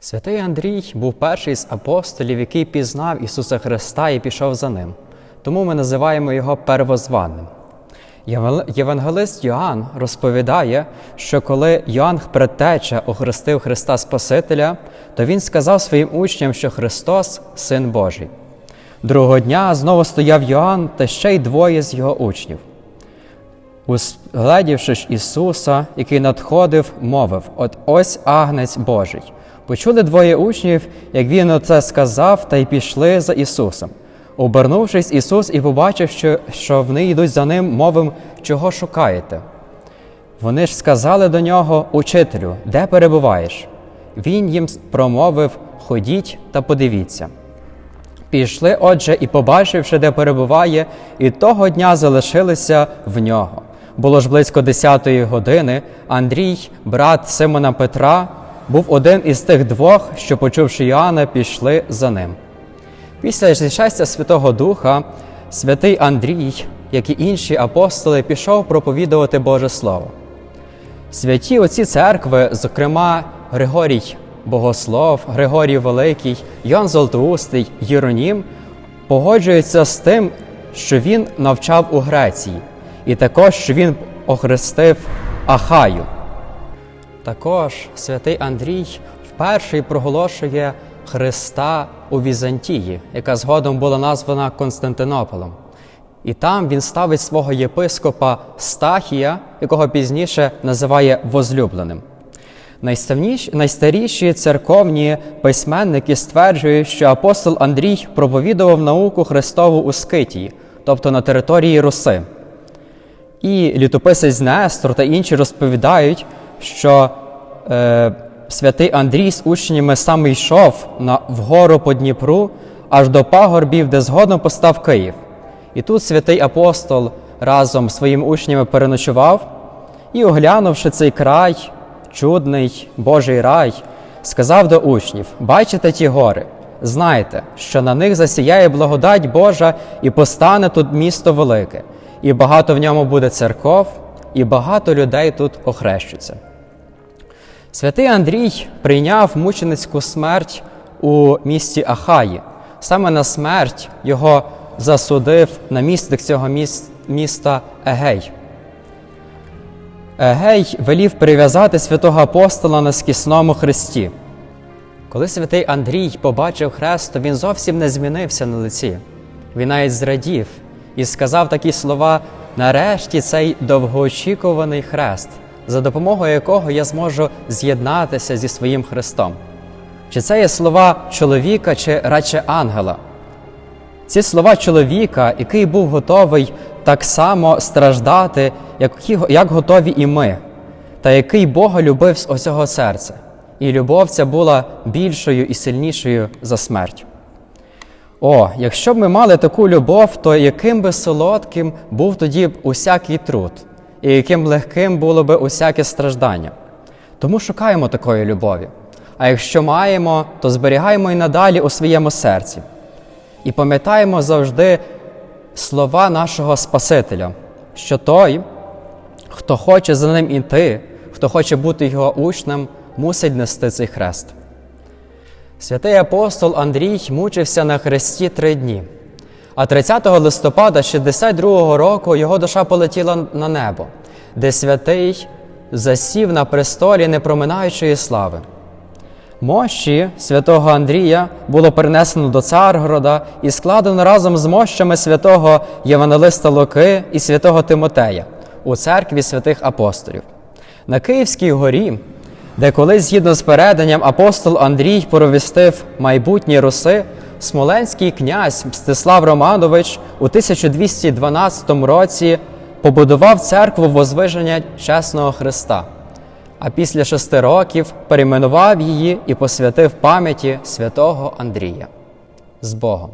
Святий Андрій був перший з апостолів, який пізнав Ісуса Христа і пішов за ним. Тому ми називаємо його первозванним. Єван- Євангелист Йоанн розповідає, що коли Йоанн Предтеча охрестив Христа Спасителя, то він сказав своїм учням, що Христос Син Божий. Другого дня знову стояв Йоанн та ще й двоє з його учнів. Угледівши ж Ісуса, який надходив, мовив: От ось агнець Божий. Почули двоє учнів, як він оце сказав, та й пішли за Ісусом. Обернувшись, Ісус і побачив, що, що вони йдуть за ним, мовив, чого шукаєте. Вони ж сказали до нього, Учителю, де перебуваєш? Він їм промовив: Ходіть та подивіться. Пішли, отже, і, побачивши, де перебуває, і того дня залишилися в нього. Було ж близько десятої години. Андрій, брат Симона Петра, був один із тих двох, що, почувши Йоанна, пішли за ним. Після зішестя Святого Духа, святий Андрій, як і інші апостоли, пішов проповідувати Боже Слово. Святі отці церкви, зокрема Григорій Богослов, Григорій Великий, Йоанн Золотоустий, Єронім, погоджуються з тим, що він навчав у Греції, і також, що він охрестив Ахаю. Також святий Андрій вперше проголошує Христа у Візантії, яка згодом була названа Константинополем. І там він ставить свого єпископа Стахія, якого пізніше називає возлюбленим. Найстаріші церковні письменники стверджують, що апостол Андрій проповідував науку Христову у Скитії, тобто на території Руси. І літописець Нестор та інші розповідають, що е, святий Андрій з учнями саме йшов на, вгору по Дніпру аж до пагорбів, де згодом постав Київ. І тут святий апостол разом з своїми учнями переночував і, оглянувши цей край, чудний Божий рай, сказав до учнів: Бачите ті гори, знайте, що на них засіяє благодать Божа і постане тут місто велике, і багато в ньому буде церков, і багато людей тут охрещуться. Святий Андрій прийняв мученицьку смерть у місті Ахаї. Саме на смерть його засудив намісник цього міста Егей. Егей велів прив'язати святого апостола на скісному хресті. Коли святий Андрій побачив хрест, то він зовсім не змінився на лиці. Він навіть зрадів і сказав такі слова: нарешті цей довгоочікуваний хрест, за допомогою якого я зможу з'єднатися зі своїм Христом. Чи це є слова чоловіка, чи радше ангела? Ці слова чоловіка, який був готовий так само страждати, як, готові і ми, та який Бога любив з усього серця. І любов ця була більшою і сильнішою за смерть. О, якщо б ми мали таку любов, то яким би солодким був тоді усякий труд, і яким легким було би усяке страждання. Тому шукаємо такої любові. А якщо маємо, то зберігаємо і надалі у своєму серці. І пам'ятаємо завжди слова нашого Спасителя, що той, хто хоче за ним іти, хто хоче бути його учнем, мусить нести цей хрест. Святий апостол Андрій мучився на хресті три дні. А 30 листопада 62-го року його душа полетіла на небо, де святий засів на престолі непроминаючої слави. Мощі святого Андрія було перенесено до Царгорода і складено разом з мощами святого Євангелиста Луки і святого Тимотея у церкві святих апостолів. На Київській горі, де колись, згідно з переданням, апостол Андрій провістив майбутні руси, смоленський князь Мстислав Романович у 1212 році побудував церкву Возвиження Чесного Христа а після шести років перейменував її і посвятив пам'яті святого Андрія. З Богом!